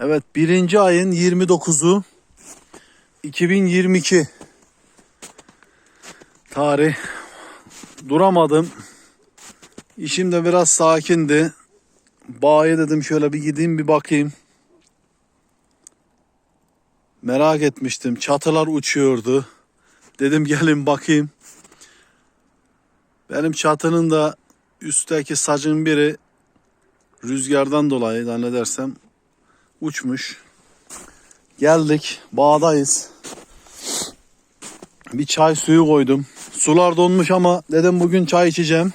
Evet birinci ayın 29'u 2022 tarih duramadım. İşim de biraz sakindi. Bağa dedim şöyle bir gideyim bir bakayım. Merak etmiştim. Çatılar uçuyordu. Dedim gelin bakayım. Benim çatının da üstteki sacın biri rüzgardan dolayı zannedersem uçmuş. Geldik. Bağdayız. Bir çay suyu koydum. Sular donmuş ama dedim bugün çay içeceğim.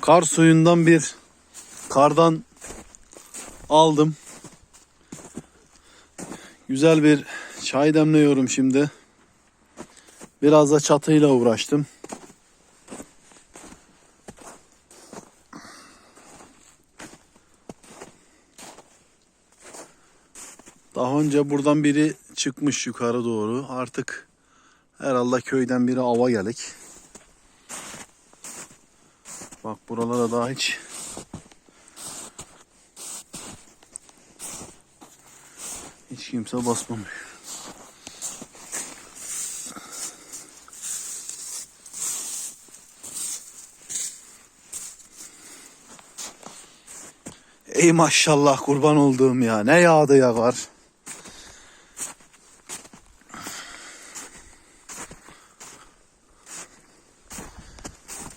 Kar suyundan bir kardan aldım. Güzel bir çay demliyorum şimdi. Biraz da çatıyla uğraştım. Daha önce buradan biri çıkmış yukarı doğru. Artık herhalde köyden biri ava gelik. Bak buralara daha hiç hiç kimse basmamış. Ey maşallah kurban olduğum ya. Ne yağdı ya var.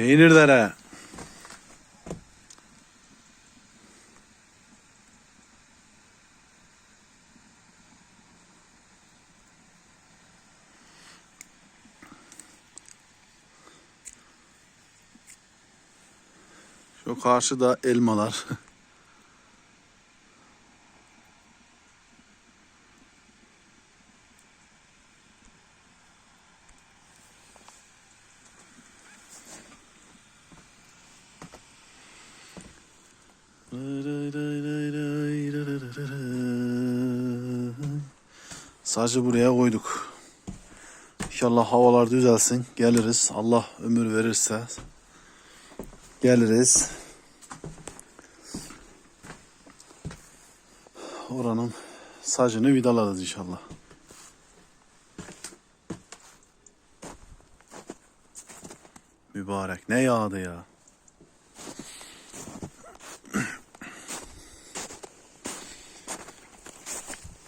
Peynir dere. Şu karşıda elmalar. Sadece buraya koyduk. İnşallah havalar düzelsin. Geliriz. Allah ömür verirse geliriz. Oranın sacını vidalarız inşallah. Mübarek ne yağdı ya.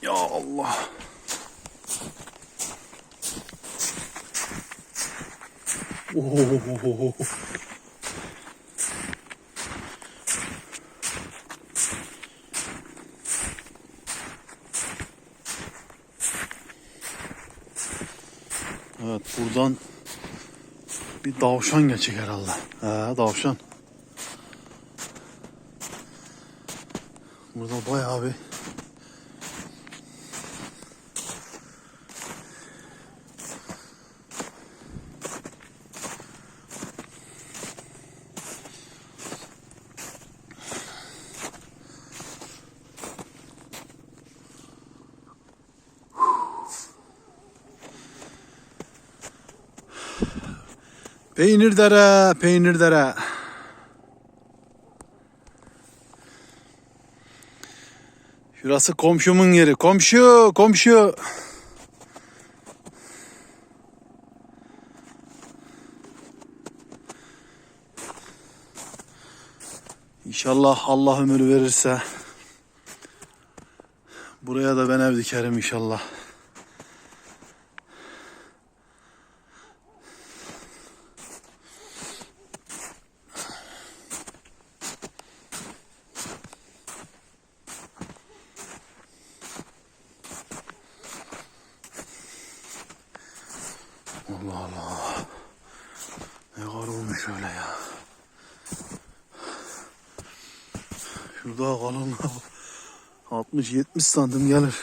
Ya Allah. Oo. Evet buradan bir davşan geçecek herhalde. He davşan. Burada bayağı bir Peynir dere, peynir dere. Şurası komşumun yeri. Komşu, komşu. İnşallah Allah ömür verirse buraya da ben ev dikerim inşallah. Allah Allah. Ne kar olmuş öyle ya. Şurada kalınlığı 60-70 santim gelir.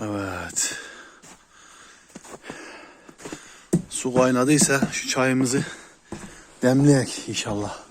Evet. Su kaynadıysa şu çayımızı demleyek inşallah.